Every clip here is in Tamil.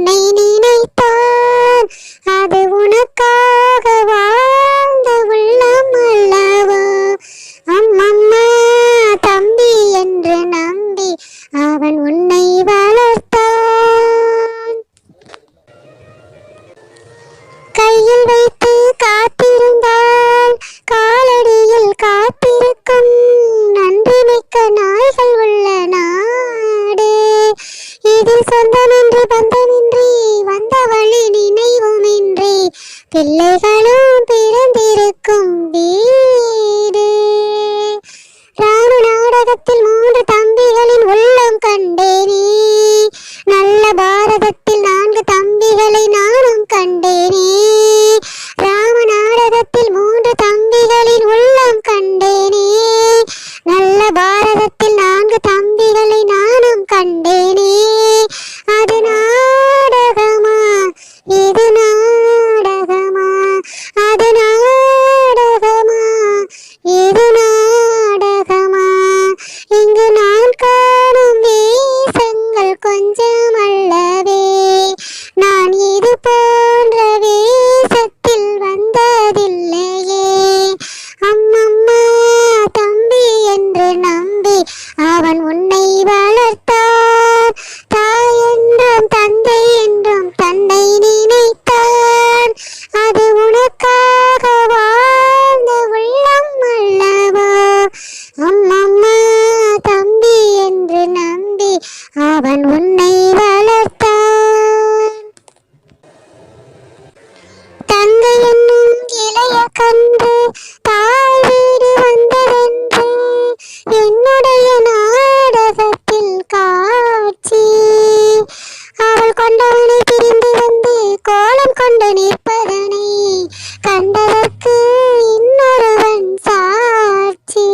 உன்னை நினைத்தான் அது உனக்காக வாழ்ந்த உள்ளம் அல்லவா? அம்மம்மா தம்பி என்று நம்பி அவன் உன்னை வளர்த்தான். கையில் வைத்து காத்திருந்தால் காலடியில் காத்திருக்கும் நன்றி மிக்க நான் இதில் சொந்தமின்றி பந்தமின்றி வந்த வழி நினைவுமின்றி பிள்ளைகளும் பிறந்திருக்கும் வீ தன்னுடைய நாடகத்தில் காட்சி. அவள் கொண்டவனை பிரிந்து வந்து கோலம் கொண்டு நிற்பதனை கண்டதற்கு இன்னொருவன் சாட்சி.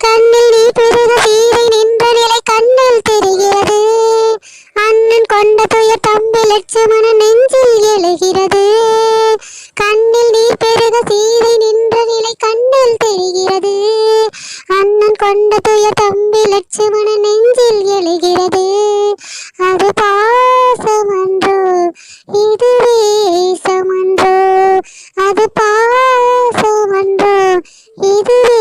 கண்ணில் நீ பெருக சீரை நின்ற நிலை கண்ணில் தெரிகிறது. அண்ணன் கொண்ட துயர் தம்பி லட்சுமணன் கொண்ட தம்பி லட்சுமண நெஞ்சில் எழுகிறது. அது பாசமன்றோ? இது வேசமன்றோ? அது பாசமன்றோ? இது